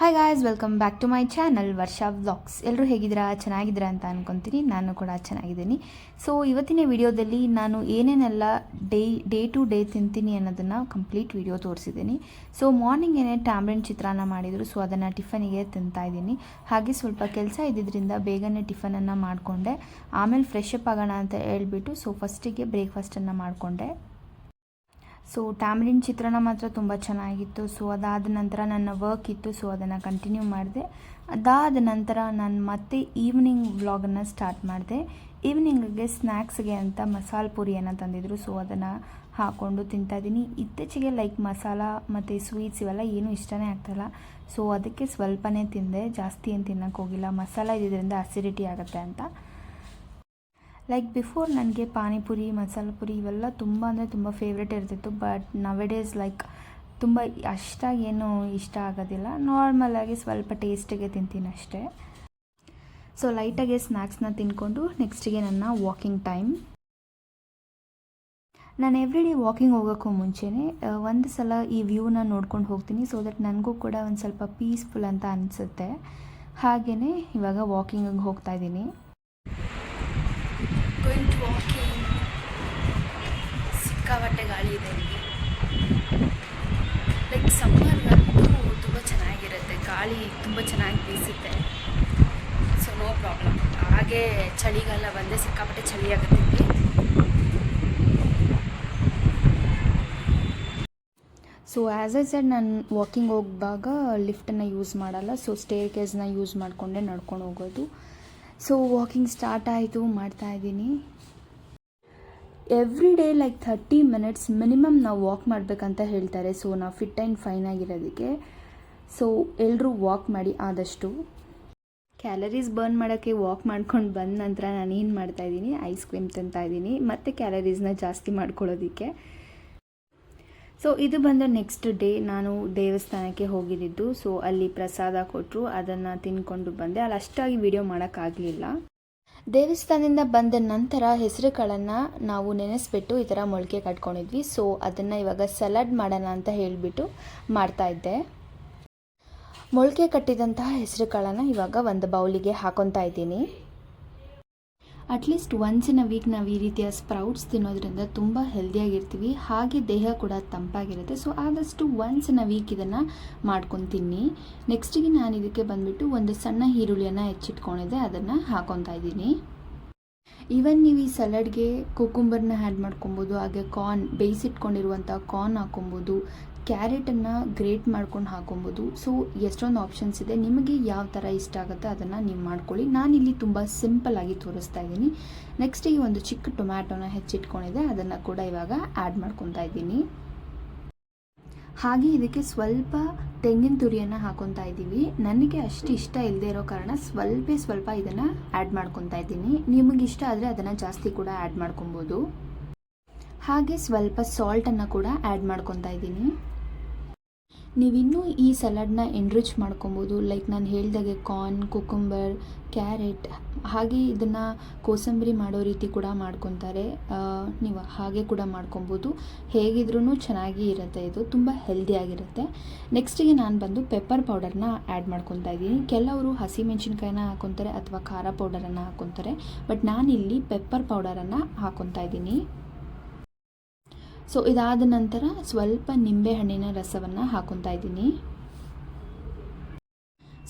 Hi guys welcome back to my channel Varsha vlogs ಎಲ್ಲರೂ ಹೇಗಿದ್ದೀರಾ? ಚೆನ್ನಾಗಿದ್ದೀರಾ ಅಂತ ಅನ್ಕೊತೀನಿ. ನಾನು ಕೂಡ ಚೆನ್ನಾಗಿದ್ದೀನಿ. ಸೊ ಇವತ್ತಿನ ವಿಡಿಯೋದಲ್ಲಿ ನಾನು ಏನೇನೆಲ್ಲ ಡೇ ಡೇ ಟು ಡೇ ತಿಂತೀನಿ ಅನ್ನೋದನ್ನು ಕಂಪ್ಲೀಟ್ ವಿಡಿಯೋ ತೋರಿಸಿದ್ದೀನಿ. ಸೊ ಮಾರ್ನಿಂಗ್ ಏನೇ ಟ್ಯಾಂಬ್ರೆಂಟ್ ಚಿತ್ರಾನ್ನ ಮಾಡಿದರು ಸೊ ಅದನ್ನು ಟಿಫನಿಗೆ ತಿಂತಾ ಇದ್ದೀನಿ. ಹಾಗೆ ಸ್ವಲ್ಪ ಕೆಲಸ ಇದ್ದಿದ್ದರಿಂದ ಬೇಗನೆ ಟಿಫನನ್ನು ಮಾಡಿಕೊಂಡೆ. ಆಮೇಲೆ ಫ್ರೆಶ್ ಅಪ್ ಆಗೋಣ ಅಂತ ಹೇಳ್ಬಿಟ್ಟು ಸೊ ಫಸ್ಟಿಗೆ ಬ್ರೇಕ್ಫಾಸ್ಟನ್ನು ಮಾಡಿಕೊಂಡೆ. ಸೊ ಟ್ಯಾಮ್ರಿನ್ ಚಿತ್ರಣ ಮಾತ್ರ ತುಂಬ ಚೆನ್ನಾಗಿತ್ತು. ಸೊ ಅದಾದ ನಂತರ ನನ್ನ ವರ್ಕ್ ಇತ್ತು. ಸೊ ಅದನ್ನು ಕಂಟಿನ್ಯೂ ಮಾಡಿದೆ. ಅದಾದ ನಂತರ ನಾನು ಮತ್ತೆ ಈವ್ನಿಂಗ್ ವ್ಲಾಗನ್ನು ಸ್ಟಾರ್ಟ್ ಮಾಡಿದೆ. ಈವ್ನಿಂಗ್ಗೆ ಸ್ನ್ಯಾಕ್ಸ್ಗೆ ಅಂತ ಮಸಾಲ ಪುರಿಯನ್ನು ತಂದಿದ್ರು. ಸೊ ಅದನ್ನು ಹಾಕ್ಕೊಂಡು ತಿಂತಾಯಿದ್ದೀನಿ ಇತ್ತೀಚೆಗೆ ಲೈಕ್ ಮಸಾಲ ಮತ್ತು ಸ್ವೀಟ್ಸ್ ಇವೆಲ್ಲ ಏನೂ ಇಷ್ಟನೇ ಆಗ್ತಾಯಿಲ್ಲ ಸೊ ಅದಕ್ಕೆ ಸ್ವಲ್ಪನೇ ತಿಂದೆ. ಜಾಸ್ತಿ ಏನು ತಿನ್ನೋಕ್ಕೋಗಿಲ್ಲ ಮಸಾಲ ಇದ್ದಿದ್ದರಿಂದ ಅಸಿಡಿಟಿ ಆಗುತ್ತೆ ಅಂತ. ಲೈಕ್ ಬಿಫೋರ್ ನನಗೆ ಪಾನಿಪುರಿ, ಮಸಾಲೆ ಪುರಿ ಇವೆಲ್ಲ ತುಂಬ ಅಂದರೆ ತುಂಬ ಫೇವ್ರೇಟ್ ಇರ್ತಿತ್ತು. ಬಟ್ ನವೆಡೇಸ್ ಲೈಕ್ ತುಂಬ ಅಷ್ಟಾಗಿ ಏನು ಇಷ್ಟ ಆಗೋದಿಲ್ಲ. ನಾರ್ಮಲಾಗಿ ಸ್ವಲ್ಪ ಟೇಸ್ಟಿಗೆ ತಿಂತೀನಿ ಅಷ್ಟೇ. ಸೊ ಲೈಟಾಗಿ ಸ್ನ್ಯಾಕ್ಸ್ನ ತಿನ್ಕೊಂಡು ನೆಕ್ಸ್ಟಿಗೆ ನನ್ನ ವಾಕಿಂಗ್ ಟೈಮ್ ನಾನು ಎವ್ರಿ ಡೇ ವಾಕಿಂಗ್ ಹೋಗೋಕ್ಕೂ ಮುಂಚೆನೇ ಒಂದು ಸಲ ಈ ವ್ಯೂನ ನೋಡ್ಕೊಂಡು ಹೋಗ್ತೀನಿ ಸೊ ದಟ್ ನನಗೂ ಕೂಡ ಒಂದು ಸ್ವಲ್ಪ ಪೀಸ್ಫುಲ್ ಅಂತ ಅನಿಸುತ್ತೆ. ಹಾಗೆಯೇ ಇವಾಗ ವಾಕಿಂಗಿಗೆ ಹೋಗ್ತಾ ಇದ್ದೀನಿ. ಗಾಳಿ ಇದೆ ಲೈಕ್ ಸಮ್ಮರ್ಗಂತೂ ತುಂಬ ಚೆನ್ನಾಗಿರುತ್ತೆ. ಗಾಳಿ ತುಂಬ ಚೆನ್ನಾಗಿ ಬೀಸುತ್ತೆ. ಸೊ ನೋ ಪ್ರಾಬ್ಲಮ್ ಹಾಗೆ ಚಳಿಗಾಲ ಬಂದರೆ ಸಿಕ್ಕಾಪಟ್ಟೆ ಚಳಿ ಆಗುತ್ತೆ. ಸೊ ಆ್ಯಸ್ ಎ ಸೆಡ್ ನಾನು ವಾಕಿಂಗ್ ಹೋಗುವಾಗ ಲಿಫ್ಟನ್ನು ಯೂಸ್ ಮಾಡಲ್ಲ. ಸೊ ಸ್ಟೇರ್ ಕೇಸ್ನ ಯೂಸ್ ಮಾಡಿಕೊಂಡೇ ನಡ್ಕೊಂಡು ಹೋಗೋದು. ಸೊ ವಾಕಿಂಗ್ ಸ್ಟಾರ್ಟ್ ಆಯಿತು, ಮಾಡ್ತಾ ಇದ್ದೀನಿ. Every day like thirty minutes minimum ನಾವು ವಾಕ್ ಮಾಡಬೇಕಂತ ಹೇಳ್ತಾರೆ. ಸೊ ನಾವು ಫಿಟ್ ಆ್ಯಂಡ್ ಫೈನ್ ಆಗಿರೋದಕ್ಕೆ. ಸೊ ಎಲ್ಲರೂ ವಾಕ್ ಮಾಡಿ ಆದಷ್ಟು ಕ್ಯಾಲರೀಸ್ ಬರ್ನ್ ಮಾಡೋಕ್ಕೆ ವಾಕ್ ಮಾಡ್ಕೊಂಡು ಬಂದ ನಂತರ ನಾನು ಏನು ಮಾಡ್ತಾಯಿದ್ದೀನಿ ಐಸ್ ಕ್ರೀಮ್ ತಿಂತಾ ಇದ್ದೀನಿ. ಮತ್ತು ಕ್ಯಾಲರೀಸ್ನ ಜಾಸ್ತಿ ಮಾಡ್ಕೊಳ್ಳೋದಕ್ಕೆ. ಸೊ ಇದು ಬಂದ ನೆಕ್ಸ್ಟ್ ಡೇ ನಾನು ದೇವಸ್ಥಾನಕ್ಕೆ ಹೋಗಿದ್ದಿದ್ದು ಸೊ ಅಲ್ಲಿ ಪ್ರಸಾದ ಕೊಟ್ಟರು ಅದನ್ನು ತಿನ್ಕೊಂಡು ಬಂದೆ. ಅಲ್ಲಿ ಅಷ್ಟಾಗಿ ವಿಡಿಯೋ ಮಾಡೋಕ್ಕಾಗಲಿಲ್ಲ ದೇವಸ್ಥಾನದಿಂದ ಬಂದ ನಂತರ ಹೆಸರುಗಳನ್ನು ನಾವು ನೆನೆಸ್ಬಿಟ್ಟು ಈ ಥರ ಮೊಳಕೆ ಕಟ್ಕೊಂಡಿದ್ವಿ. ಸೊ ಅದನ್ನು ಇವಾಗ ಸಲಾಡ್ ಮಾಡೋಣ ಅಂತ ಹೇಳಿಬಿಟ್ಟು ಮಾಡ್ತಾಯಿದ್ದೆ ಮೊಳಕೆ ಕಟ್ಟಿದಂತಹ ಹೆಸರುಗಳನ್ನು ಇವಾಗ ಒಂದು ಬೌಲಿಗೆ ಹಾಕೊತಾ ಇದ್ದೀನಿ. At least once in a week ನಾವು ಈ ರೀತಿಯ ಸ್ಪ್ರೌಟ್ಸ್ ತಿನ್ನೋದ್ರಿಂದ ತುಂಬ ಹೆಲ್ದಿಯಾಗಿರ್ತೀವಿ ಹಾಗೆ ದೇಹ ಕೂಡ ತಂಪಾಗಿರುತ್ತೆ. ಸೊ ಆದಷ್ಟು ಒನ್ಸ್ ಇನ್ ಅ ವೀಕ್ ಇದನ್ನು ಮಾಡ್ಕೊಂಡು ತಿನ್ನಿ. ನೆಕ್ಸ್ಟಿಗೆ ನಾನು ಇದಕ್ಕೆ ಬಂದುಬಿಟ್ಟು ಒಂದು ಸಣ್ಣ ಈರುಳ್ಳಿಯನ್ನು ಹೆಚ್ಚಿಟ್ಕೊಂಡಿದ್ದೆ. ಅದನ್ನು ಹಾಕೊತಾ ಇದ್ದೀನಿ. ಈವನ್ ನೀವು ಈ ಸಲಾಡ್ಗೆ ಕುಕುಂಬರ್ನ ಆ್ಯಡ್ ಮಾಡ್ಕೊಬೋದು, ಹಾಗೆ ಕಾರ್ನ್ ಬೇಯಿಸಿಟ್ಕೊಂಡಿರುವಂಥ ಕಾರ್ನ್ ಹಾಕೊಬೋದು ಕ್ಯಾರೆಟನ್ನು ಗ್ರೇಟ್ ಮಾಡ್ಕೊಂಡು ಹಾಕೊಬೋದು. ಸೊ, ಎಷ್ಟೊಂದು ಆಪ್ಷನ್ಸ್ ಇದೆ. ನಿಮಗೆ ಯಾವ ಥರ ಇಷ್ಟ ಆಗುತ್ತೆ ಅದನ್ನು ನೀವು ಮಾಡ್ಕೊಳ್ಳಿ. ನಾನಿಲ್ಲಿ ತುಂಬ ಸಿಂಪಲ್ಲಾಗಿ ತೋರಿಸ್ತಾ ಇದ್ದೀನಿ. ನೆಕ್ಸ್ಟ್ ಈ ಒಂದು ಚಿಕ್ಕ ಟೊಮ್ಯಾಟೋನ ಹೆಚ್ಚಿಟ್ಕೊಂಡಿದೆ ಅದನ್ನು ಕೂಡ ಇವಾಗ ಆ್ಯಡ್ ಮಾಡ್ಕೊತಾ ಇದ್ದೀನಿ. ಹಾಗೆ ಇದಕ್ಕೆ ಸ್ವಲ್ಪ ತೆಂಗಿನ ತುರಿಯನ್ನು ಹಾಕೊತಾ ಇದ್ದೀವಿ. ನನಗೆ ಅಷ್ಟು ಇಷ್ಟ ಇಲ್ಲದೆ ಇರೋ ಕಾರಣ ಸ್ವಲ್ಪ ಸ್ವಲ್ಪ ಇದನ್ನು ಆ್ಯಡ್ ಮಾಡ್ಕೊತಾ ಇದ್ದೀನಿ. ನಿಮಗೆ ಇಷ್ಟ ಆದರೆ ಅದನ್ನು ಜಾಸ್ತಿ ಕೂಡ ಆ್ಯಡ್ ಮಾಡ್ಕೊಬೋದು. ಹಾಗೆ ಸ್ವಲ್ಪ ಸಾಲ್ಟನ್ನು ಕೂಡ ಆ್ಯಡ್ ಮಾಡ್ಕೊತಾ ಇದ್ದೀನಿ. ನೀವಿನ್ನೂ ಈ ಸಲಾಡ್ನ ಎನ್ರಿಚ್ ಮಾಡ್ಕೊಬೋದು. ಲೈಕ್ ನಾನು ಹೇಳ್ದಾಗೆ ಕಾರ್ನ್ ಕುಕುಂಬರ್ ಕ್ಯಾರೆಟ್ ಹಾಗೆ ಇದನ್ನು ಕೋಸಂಬರಿ ಮಾಡೋ ರೀತಿ ಕೂಡ ಮಾಡ್ಕೊತಾರೆ. ನೀವು ಹಾಗೆ ಕೂಡ ಮಾಡ್ಕೊಬೋದು. ಹೇಗಿದ್ರೂ ಚೆನ್ನಾಗಿ ಇರುತ್ತೆ ಇದು. ತುಂಬ ಹೆಲ್ದಿಯಾಗಿರುತ್ತೆ ನೆಕ್ಸ್ಟಿಗೆ ನಾನು ಬಂದು ಪೆಪ್ಪರ್ ಪೌಡರ್ನ ಆ್ಯಡ್ ಮಾಡ್ಕೊತಾ ಇದ್ದೀನಿ. ಕೆಲವರು ಹಸಿಮೆಣಸಿನ್ಕಾಯಿನ ಹಾಕೊತಾರೆ ಅಥವಾ ಖಾರ ಪೌಡರನ್ನು ಹಾಕೊತಾರೆ. ಬಟ್ ನಾನಿಲ್ಲಿ ಪೆಪ್ಪರ್ ಪೌಡರನ್ನು ಹಾಕೊತಾ ಇದ್ದೀನಿ. ಸೊ ಇದಾದ ನಂತರ ಸ್ವಲ್ಪ ನಿಂಬೆಹಣ್ಣಿನ ರಸವನ್ನು ಹಾಕೊತಾ ಇದ್ದೀನಿ.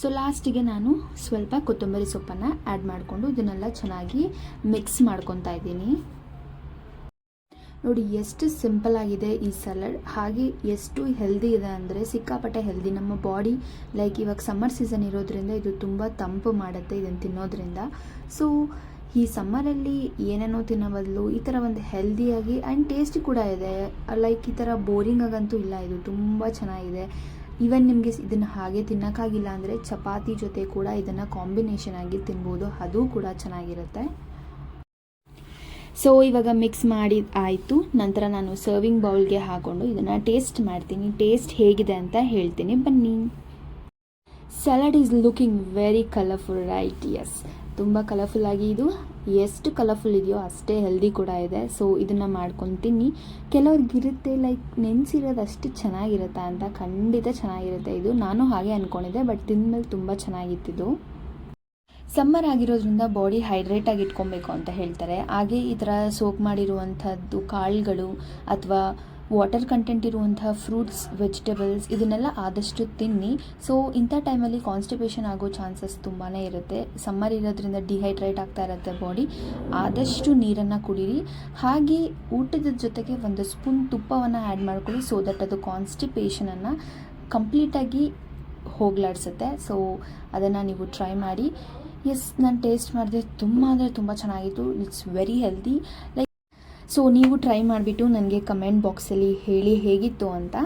ಸೊ ಲಾಸ್ಟಿಗೆ ನಾನು ಸ್ವಲ್ಪ ಕೊತ್ತಂಬರಿ ಸೊಪ್ಪನ್ನು ಆ್ಯಡ್ ಮಾಡಿಕೊಂಡು ಇದನ್ನೆಲ್ಲ ಚೆನ್ನಾಗಿ ಮಿಕ್ಸ್ ಮಾಡ್ಕೊತಾ ಇದ್ದೀನಿ. ನೋಡಿ ಎಷ್ಟು ಸಿಂಪಲ್ ಆಗಿದೆ ಈ ಸಲಾಡ್. ಹಾಗೆ ಎಷ್ಟು ಹೆಲ್ದಿ ಇದೆ ಅಂದರೆ ಸಿಕ್ಕಾಪಟ್ಟೆ ಹೆಲ್ದಿ. ನಮ್ಮ ಬಾಡಿ ಲೈಕ್ ಇವಾಗ ಸಮ್ಮರ್ ಸೀಸನ್ ಇರೋದ್ರಿಂದ ಇದು ತುಂಬ ತಂಪು ಮಾಡುತ್ತೆ ಇದನ್ನು ತಿನ್ನೋದ್ರಿಂದ. ಸೊ ಈ ಸಮ್ಮರಲ್ಲಿ ಏನೇನೋ ತಿನ್ನೋ ಈ ಥರ ಒಂದು ಹೆಲ್ದಿಯಾಗಿ ಆ್ಯಂಡ್ ಟೇಸ್ಟಿ ಕೂಡ ಇದೆ. ಲೈಕ್ ಈ ಥರ ಬೋರಿಂಗ್ ಆಗಂತೂ ಇಲ್ಲ, ಇದು ತುಂಬ ಚೆನ್ನಾಗಿದೆ. ಈವನ್ ನಿಮಗೆ ಇದನ್ನು ಹಾಗೆ ತಿನ್ನೋಕ್ಕಾಗಿಲ್ಲ ಅಂದರೆ ಚಪಾತಿ ಜೊತೆ ಕೂಡ ಇದನ್ನು ಕಾಂಬಿನೇಷನ್ ಆಗಿ ತಿನ್ಬೋದು, ಅದು ಕೂಡ ಚೆನ್ನಾಗಿರುತ್ತೆ. ಸೊ ಇವಾಗ ಮಿಕ್ಸ್ ಮಾಡಿ ಆಯಿತು. ನಂತರ ನಾನು ಸರ್ವಿಂಗ್ ಬೌಲ್ಗೆ ಹಾಕ್ಕೊಂಡು ಇದನ್ನು ಟೇಸ್ಟ್ ಮಾಡ್ತೀನಿ. ಟೇಸ್ಟ್ ಹೇಗಿದೆ ಅಂತ ಹೇಳ್ತೀನಿ. ಬನ್ನಿ. Salad is looking very colourful right yes ತುಂಬ ಕಲರ್ಫುಲ್ಲಾಗಿ ಇದು ಎಷ್ಟು ಕಲರ್ಫುಲ್ ಇದೆಯೋ ಅಷ್ಟೇ ಹೆಲ್ದಿ ಕೂಡ ಇದೆ. ಸೊ ಇದನ್ನು ಮಾಡ್ಕೊಂಡು ತಿನ್ನಿ ಕೆಲವ್ರಿಗಿರುತ್ತೆ ಲೈಕ್ ನೆನೆಸಿರೋದು ಅಷ್ಟು ಚೆನ್ನಾಗಿರುತ್ತಾ ಅಂತ ಖಂಡಿತ ಚೆನ್ನಾಗಿರುತ್ತೆ. ಇದು ನಾನು ಹಾಗೆ ಅಂದ್ಕೊಂಡಿದ್ದೆ ಬಟ್ ತಿಂದಮೇಲೆ ತುಂಬ ಚೆನ್ನಾಗಿತ್ತಿದ್ದು. ಸಮ್ಮರ್ ಆಗಿರೋದ್ರಿಂದ ಬಾಡಿ ಹೈಡ್ರೇಟ್ ಆಗಿ ಇಟ್ಕೊಬೇಕು ಅಂತ ಹೇಳ್ತಾರೆ. ಹಾಗೆ ಈ ಥರ ಸೋಕ್ ಮಾಡಿರುವಂಥದ್ದು ಕಾಳುಗಳು ಅಥವಾ ವಾಟರ್ ಕಂಟೆಂಟ್ ಇರುವಂತಹ ಫ್ರೂಟ್ಸ್, ವೆಜಿಟೇಬಲ್ಸ್ ಇದನ್ನೆಲ್ಲ ಆದಷ್ಟು ತಿನ್ನಿ. ಸೊ ಇಂಥ ಟೈಮಲ್ಲಿ ಕಾನ್ಸ್ಟಿಪೇಷನ್ ಆಗೋ ಚಾನ್ಸಸ್ ತುಂಬಾ ಇರುತ್ತೆ. ಸಮ್ಮರ್ ಇರೋದ್ರಿಂದ ಡಿಹೈಡ್ರೇಟ್ ಆಗ್ತಾ ಇರುತ್ತೆ ಬಾಡಿ ಆದಷ್ಟು ನೀರನ್ನು ಕುಡೀರಿ. ಹಾಗೆ ಊಟದ ಜೊತೆಗೆ ಒಂದು ಸ್ಪೂನ್ ತುಪ್ಪವನ್ನು ಆ್ಯಡ್ ಮಾಡ್ಕೊಳ್ಳಿ ಸೊ ದಟ್ ಅದು ಕಾನ್ಸ್ಟಿಪೇಷನನ್ನು ಕಂಪ್ಲೀಟಾಗಿ ಹೋಗ್ಲಾಡ್ಸುತ್ತೆ. ಸೊ ಅದನ್ನು ನೀವು ಟ್ರೈ ಮಾಡಿ. ಎಸ್ ನಾನು ಟೇಸ್ಟ್ ಮಾಡಿದೆ. ತುಂಬ ಅಂದರೆ ತುಂಬ ಚೆನ್ನಾಗಿತ್ತು. It's very healthy like so ನೀವು ಟ್ರೈ ಮಾಡಿಬಿಟ್ಟು ನನಗೆ ಕಮೆಂಟ್ ಬಾಕ್ಸಲ್ಲಿ ಹೇಳಿ ಹೇಗಿತ್ತು ಅಂತ.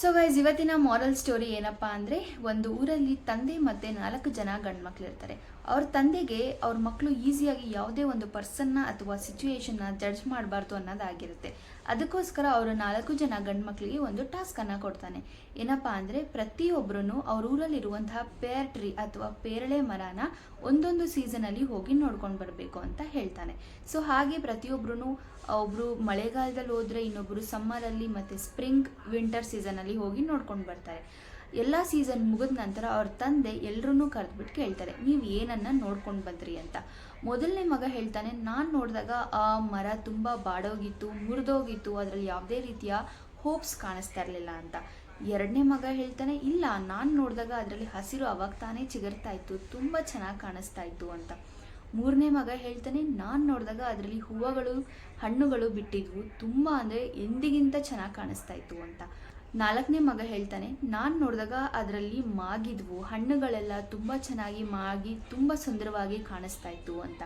ಸೊ ಗೈಸ್ ಇವತ್ತಿನ ಮಾರಲ್ ಸ್ಟೋರಿ ಏನಪ್ಪ ಅಂದರೆ, ಒಂದು ಊರಲ್ಲಿ ತಂದೆ ಮತ್ತು ನಾಲ್ಕು ಜನ ಗಂಡು ಮಕ್ಕಳಿರ್ತಾರೆ ಅವ್ರ ತಂದೆಗೆ ಅವ್ರ ಮಕ್ಕಳು ಈಸಿಯಾಗಿ ಯಾವುದೇ ಒಂದು ಪರ್ಸನ್ನ ಅಥವಾ ಸಿಚುವೇಶನ್ನ ಜಡ್ಜ್ ಮಾಡಬಾರ್ದು ಅನ್ನೋದಾಗಿರುತ್ತೆ. ಅದಕ್ಕೋಸ್ಕರ ಅವರು ನಾಲ್ಕು ಜನ ಗಂಡು ಮಕ್ಕಳಿಗೆ ಒಂದು ಟಾಸ್ಕನ್ನು ಕೊಡ್ತಾನೆ. ಏನಪ್ಪ ಅಂದರೆ ಪ್ರತಿಯೊಬ್ಬರೂ ಅವ್ರ ಊರಲ್ಲಿರುವಂತಹ ಪೇರ್ ಟ್ರೀ ಅಥವಾ ಪೇರಳೆ ಮರನ ಒಂದೊಂದು ಸೀಸನಲ್ಲಿ ಹೋಗಿ ನೋಡ್ಕೊಂಡು ಬರಬೇಕು ಅಂತ ಹೇಳ್ತಾನೆ. ಸೊ ಹಾಗೆ ಪ್ರತಿಯೊಬ್ಬರೂ ಒಬ್ಬರು ಮಳೆಗಾಲದಲ್ಲಿ ಹೋದರೆ ಇನ್ನೊಬ್ಬರು ಸಮ್ಮರಲ್ಲಿ ಮತ್ತು ಸ್ಪ್ರಿಂಗ್ ವಿಂಟರ್ ಸೀಸನಲ್ಲಿ ಹೋಗಿ ನೋಡ್ಕೊಂಡು ಬರ್ತಾರೆ. ಎಲ್ಲ ಸೀಸನ್ ಮುಗಿದ ನಂತರ ಅವ್ರ ತಂದೆ ಎಲ್ಲರೂ ಕರೆದ್ಬಿಟ್ಟು ಕೇಳ್ತಾರೆ, ನೀವು ಏನನ್ನ ನೋಡ್ಕೊಂಡು ಬಂದ್ರಿ ಅಂತ. ಮೊದಲನೇ ಮಗ ಹೇಳ್ತಾನೆ, ನಾನು ನೋಡಿದಾಗ ಆ ಮರ ತುಂಬ ಬಾಡೋಗಿತ್ತು, ಮುರಿದೋಗಿತ್ತು, ಅದರಲ್ಲಿ ಯಾವುದೇ ರೀತಿಯ ಹೋಪ್ಸ್ ಕಾಣಿಸ್ತಾ ಇರಲಿಲ್ಲ ಅಂತ. ಎರಡನೇ ಮಗ ಹೇಳ್ತಾನೆ, ಇಲ್ಲ, ನಾನು ನೋಡಿದಾಗ ಅದರಲ್ಲಿ ಹಸಿರು ಅವಾಗ ತಾನೇ ಚಿಗರ್ತಾ ಇತ್ತು, ತುಂಬ ಚೆನ್ನಾಗಿ ಕಾಣಿಸ್ತಾ ಇತ್ತು ಅಂತ. ಮೂರನೇ ಮಗ ಹೇಳ್ತಾನೆ, ನಾನು ನೋಡಿದಾಗ ಅದರಲ್ಲಿ ಹೂವುಗಳು, ಹಣ್ಣುಗಳು ಬಿಟ್ಟಿದ್ವು, ತುಂಬ ಅಂದರೆ ಎಂದಿಗಿಂತ ಚೆನ್ನಾಗಿ ಕಾಣಿಸ್ತಾ ಇತ್ತು ಅಂತ. ನಾಲ್ಕನೇ ಮಗ ಹೇಳ್ತಾನೆ, ನಾನು ನೋಡಿದಾಗ ಅದರಲ್ಲಿ ಮಾಗಿದ್ವು, ಹಣ್ಣುಗಳೆಲ್ಲ ತುಂಬ ಚೆನ್ನಾಗಿ ಮಾಗಿ ತುಂಬ ಸುಂದರವಾಗಿ ಕಾಣಿಸ್ತಾ ಇತ್ತು ಅಂತ.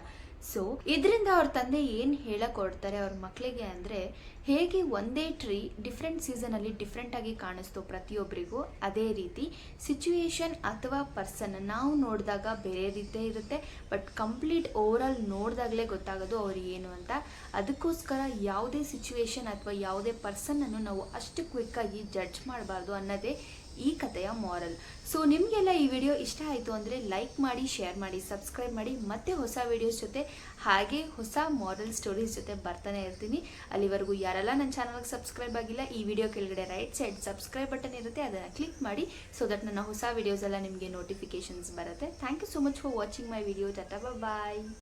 ಸೊ ಇದರಿಂದ ಅವ್ರ ತಂದೆ ಏನು ಹೇಳಕ್ ಹೊರಡ್ತಾರೆ ಅವ್ರ ಮಕ್ಕಳಿಗೆ ಅಂದರೆ, ಹೇಗೆ ಒಂದೇ ಟ್ರೀ ಡಿಫ್ರೆಂಟ್ ಸೀಸನಲ್ಲಿ ಡಿಫ್ರೆಂಟಾಗಿ ಕಾಣಿಸ್ತೋ ಪ್ರತಿಯೊಬ್ಬರಿಗೂ ಅದೇ ರೀತಿ ಸಿಚುವೇಶನ್ ಅಥವಾ ಪರ್ಸನ್ ನಾವು ನೋಡಿದಾಗ ಬೇರೆ ರೀತಿ ಇರುತ್ತೆ ಬಟ್ ಕಂಪ್ಲೀಟ್ ಓವರಾಲ್ ನೋಡಿದಾಗಲೇ ಗೊತ್ತಾಗೋದು ಅವ್ರು ಏನು ಅಂತ. ಅದಕ್ಕೋಸ್ಕರ ಯಾವುದೇ ಸಿಚುವೇಶನ್ ಅಥವಾ ಯಾವುದೇ ಪರ್ಸನ್ನನ್ನು ನಾವು ಅಷ್ಟು ಕ್ವಿಕ್ಕಾಗಿ ಜಡ್ಜ್ ಮಾಡಬಾರ್ದು ಅನ್ನೋದೇ ಈ ಕಥೆಯ ಮಾರಲ್ ಸೊ ನಿಮಗೆಲ್ಲ ಈ ವಿಡಿಯೋ ಇಷ್ಟ ಆಯಿತು ಅಂದರೆ ಲೈಕ್ ಮಾಡಿ ಶೇರ್ ಮಾಡಿ ಸಬ್ಸ್ಕ್ರೈಬ್ ಮಾಡಿ. ಮತ್ತೆ ಹೊಸ ವಿಡಿಯೋಸ್ ಜೊತೆ ಹಾಗೆ ಹೊಸ ಮಾರಲ್ ಸ್ಟೋರೀಸ್ ಜೊತೆ ಬರ್ತಾನೆ ಇರ್ತೀನಿ. ಅಲ್ಲಿವರೆಗೂ ಯಾರೆಲ್ಲ ನನ್ನ ಚಾನಲ್ಗೆ ಸಬ್ಸ್ಕ್ರೈಬ್ ಆಗಿಲ್ಲ, ಈ ವಿಡಿಯೋ ಕೆಳಗಡೆ ರೈಟ್ ಸೈಡ್ ಸಬ್ಸ್ಕ್ರೈಬ್ ಬಟನ್ ಇರುತ್ತೆ, ಅದನ್ನು ಕ್ಲಿಕ್ ಮಾಡಿ ಸೊ ದಟ್ ನನ್ನ ಹೊಸ ವಿಡಿಯೋಸ್ ಎಲ್ಲ ನಿಮಗೆ ನೋಟಿಫಿಕೇಶನ್ಸ್ ಬರುತ್ತೆ. Thank you so much for watching my video tata bye